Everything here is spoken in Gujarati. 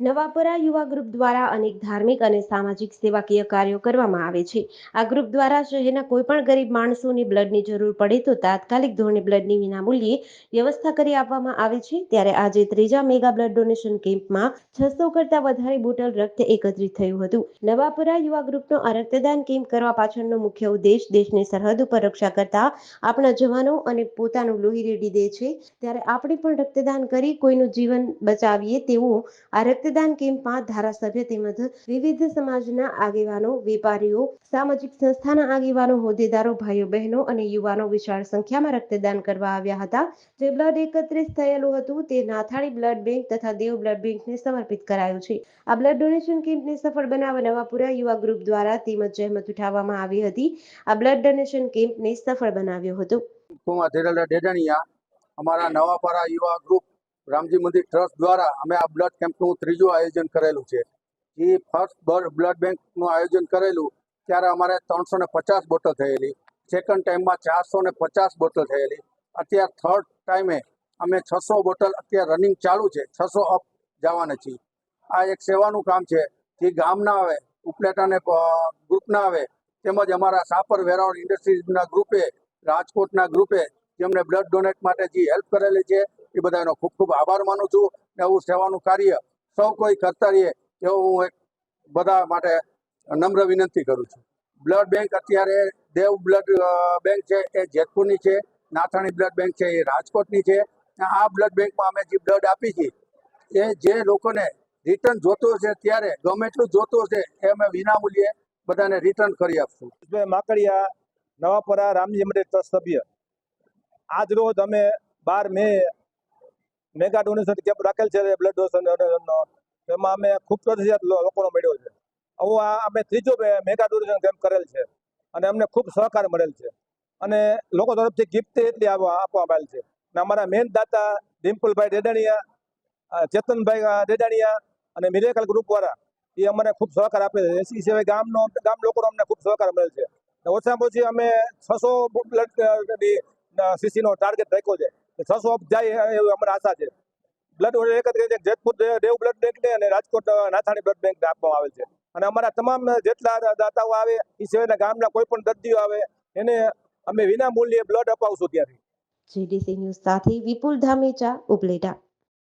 નવાપરા યુવા ગ્રુપ દ્વારા અનેક ધાર્મિક અને સામાજિક સેવાકીય કાર્યો કરવામાં આવે છે. આ ગ્રુપ દ્વારા શહેરના કોઈ પણ ગરીબ માણસોને બ્લડની જરૂર પડે તો તાત્કાલિક ધોરણે બ્લડની વિનામૂલ્યે વ્યવસ્થા કરી આપવામાં આવે છે. ત્યારે આજે ત્રીજા મેગા બ્લડ ડોનેશન કેમ્પમાં છસો કરતાં વધારે બોટલ રક્ત એકત્રિત થયું હતું. નવાપરા યુવા ગ્રુપનો આ રક્તદાન કેમ્પ કરવા પાછળનો મુખ્ય ઉદ્દેશ દેશની સરહદ ઉપર રક્ષા કરતા આપણા જવાનો અને પોતાનું લોહી રેડી દે છે. ત્યારે આપણે પણ રક્તદાન કરી કોઈનું જીવન બચાવીએ તેવું આ રક્તદાન કેમ્પમાં ધારાસભ્ય તેમજ વિવિધ સમાજના આગેવાનો, વેપારીઓ, સામાજિક સંસ્થાના આગેવાનો, હોદ્દેદારો, ભાઈઓ, બહેનો અને યુવાનો વિશાળ સંખ્યામાં રક્તદાન કરવા આવ્યા હતા. જે બ્લડ એકત્રિત થયેલું હતું તે નાથાળી બ્લડ બેંક તથા દેવ બ્લડ બેંકને સમર્પિત કરાયું છે. આ બ્લડ ડોનેશન કેમ્પને સફળ બનાવવા નવાપુરા યુવા ગ્રુપ દ્વારા તેમજ જહેમત ઉઠાવવામાં આવી હતી. આ બ્લડ ડોનેશન કેમ્પને સફળ બનાવ્યો હતો. અમારા નવાપારા યુવા ગ્રુપ રામજી મંદિર ટ્રસ્ટ દ્વારા અમે આ બ્લડ કેમ્પનું ત્રીજું આયોજન કરેલું છે. એ ફર્સ્ટ બ્લડ બેંકનું આયોજન કરેલું ત્યારે અમારે ત્રણસો ને પચાસ બોટલ થયેલી. સેકન્ડ ટાઈમમાં ચારસો ને પચાસ બોટલ થયેલી. અત્યારે થર્ડ ટાઈમે અમે છસો બોટલ અત્યારે રનિંગ ચાલુ છે. છસો અપ જવાના છીએ. આ એક સેવાનું કામ છે. જે ગામના આવે ઉપલેટાને ગ્રુપના આવે, તેમજ અમારા સાપર વેરાવળ ઇન્ડસ્ટ્રીઝના ગ્રુપે, રાજકોટના ગ્રુપે જેમણે બ્લડ ડોનેટ માટે જે હેલ્પ કરેલી છે એ બધાનો ખૂબ ખૂબ આભાર માનું છું ને આવું સેવાનું કાર્ય સૌ કોઈ કરતા રહીએ એવો હું એક બધા માટે નમ્ર વિનંતી કરું છું. બ્લડ બેંક અત્યારે દેવ બ્લડ બેંક છે, એ જેતપુરની છે, નાથાણી બ્લડ બેંક છે, એ રાજકોટની છે. આ બ્લડ બેંકમાં અમે જે બ્લડ આપી છે, એ જે લોકોને રિટર્ન જોતું છે ત્યારે, ગમે એટલું જોતું છે, એ અમે વિનામૂલ્યે બધાને રિટર્ન કરી આપશું. માકડિયા, નવાપરા રામજી મંદિર ટ્રસ્ટ સભ્ય. આજ રોજ અમે બાર મે મેગા ડોનેશન કેમ્પ રાખેલ છે, બ્લડ ડોનેશનનો એમાં અમે ખૂબ પ્રતિસાદ લોકોનો મળ્યો છે. આવો આ અમે ત્રીજો મેગા ડોનેશન કેમ્પ કરેલ છે અને અમને ખૂબ સહકાર મળેલ છે. અને લોકો તરફથી ગિફ્ટ એટલી આપવા આપવામાં આવેલ છે. અને અમારા મેન દાતા ડિમ્પલભાઈ ડેડાણીયા ચેતનભાઈ ડેડાણીયા અને મિરેકલ ગ્રુપ વાળા, એ અમને ખૂબ સહકાર આપે છે. એ સિવાય ગામનો ગામ લોકોનો અમને ખૂબ સહકાર મળેલ છે. ઓછામાં ઓછી અમે છસો બ્લડ સીસીનો ટાર્ગેટ રાખ્યો છે. છસો અપ એવી અમારી આશા છે. બ્લડ એકત્રિત જેતપુર દેવ બ્લડ બેંકને અને રાજકોટ નાથાણી બ્લડ બેંકને આપવામાં આવેલ છે. અને અમારા તમામ જેટલા દાતાઓ આવે એ સિવાયના ગામના કોઈ પણ દર્દીઓ આવે, એને અમે વિના મૂલ્યે બ્લડ અપાવશું ત્યાંથી. જીડીસી ન્યૂઝ સાથે વિપુલ ધામેચા, ઉપલેટા.